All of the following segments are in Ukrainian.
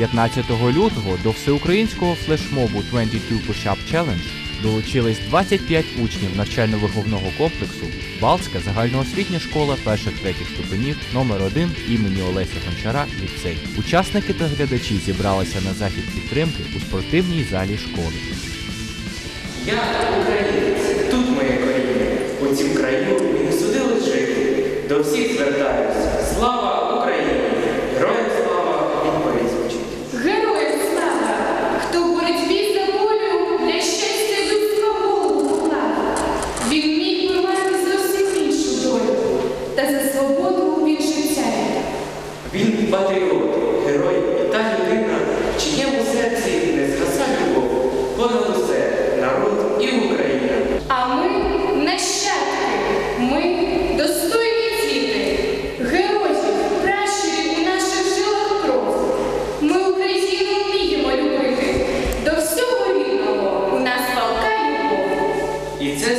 15 лютого до всеукраїнського флешмобу 22 Push-Up Challenge долучились 25 учнів навчально-виховного комплексу Балтська загальноосвітня школа перших-третіх ступенів номер 1 імені Олеся Гончара ліцей. Учасники та глядачі зібралися на захід підтримки у спортивній залі школи. Я українець, тут моє коріння. У цім краю мені судили жити. До всіх звертаюся. Слава Україні! Героям слава відповідь звучить. Героям слава, хто в боротьбі за волю для щастя людського голову поклав. Він міг би мати зовсім іншу долю, та за свободу він життя віддав. Він патріот, герой і та людина, в чиєму серці не згаса любов. Понад усе народ і Україна. А ми нащадки, ми достойні діти, героїв, пращурів у наших жилах кров. Ми Україну вміємо любити, до всього рідного у нас палка любов. І це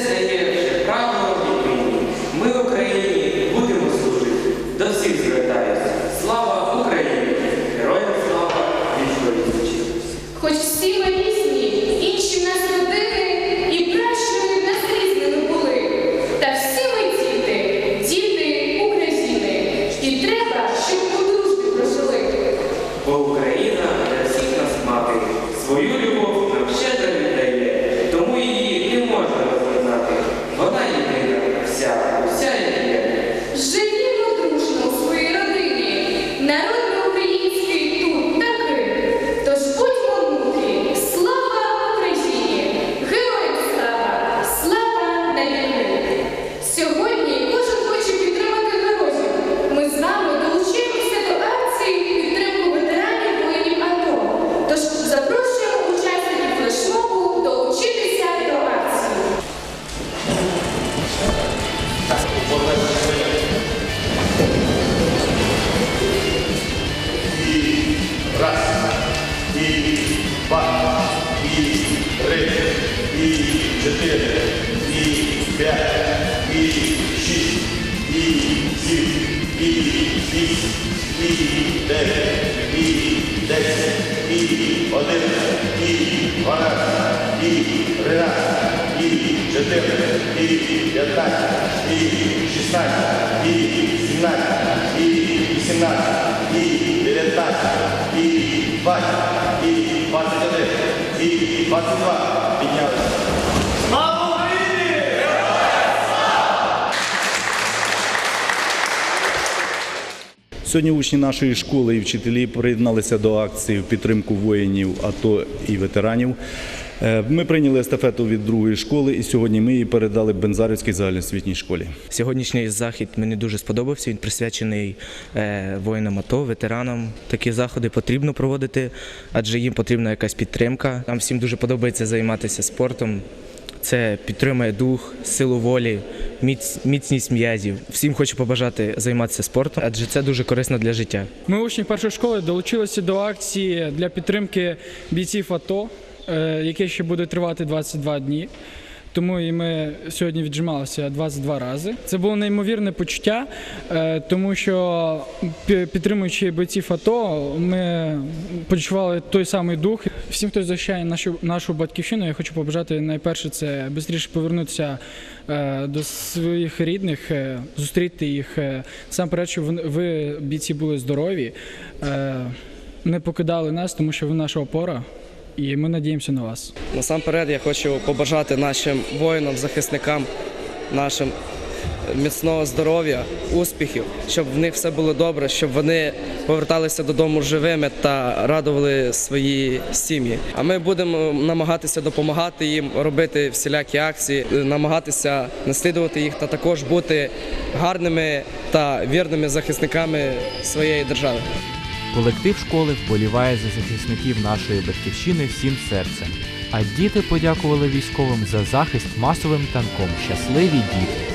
вісім, і дев'ять, і десять, і одинадцять, і дванадцять, і чотирнадцять, і п'ятнадцять, і шістнадцять, і сімнадцять, і вісімнадцять, і дев'ятнадцять, і двадцять, і двадцять один, і двадцять два. Піднялися. Слава Україні! Сьогодні учні нашої школи і вчителі приєдналися до акції в підтримку воїнів АТО і ветеранів. Е, Ми прийняли естафету від другої школи, і сьогодні ми її передали Бензарівській загальноосвітній школі. Сьогоднішній захід мені дуже сподобався. Він присвячений е, воїнам АТО, ветеранам. Такі заходи потрібно проводити, адже їм потрібна якась підтримка. Нам всім дуже подобається займатися спортом. Це підтримує дух, силу волі, міць, міцність м'язів. Всім хочу побажати займатися спортом, адже це дуже корисно для життя. Ми учні першої школи долучилися до акції для підтримки бійців АТО, е, яке ще буде тривати 22 дні. Тому і ми сьогодні віджималися 22 рази. Це було неймовірне почуття, е, тому що підтримуючи бойців АТО, ми почували той самий дух. Всім, хто захищає нашу нашу батьківщину, я хочу побажати найперше це швидше повернутися е, до своїх рідних, е, зустріти їх. е, Насамперед, щоб ви, бійці, були здорові, не покидали нас, тому що ви наша опора, і ми надіємося на вас. Насамперед я хочу побажати нашим воїнам, захисникам, нашим міцного здоров'я, успіхів, щоб в них все було добре, щоб вони поверталися додому живими та радували свої сім'ї. А ми будемо намагатися допомагати їм робити всілякі акції, намагатися наслідувати їх та також бути гарними та вірними захисниками своєї держави. Колектив школи вболіває за захисників нашої батьківщини всім серцем. А діти подякували військовим за захист масовим танком. Щасливі діти!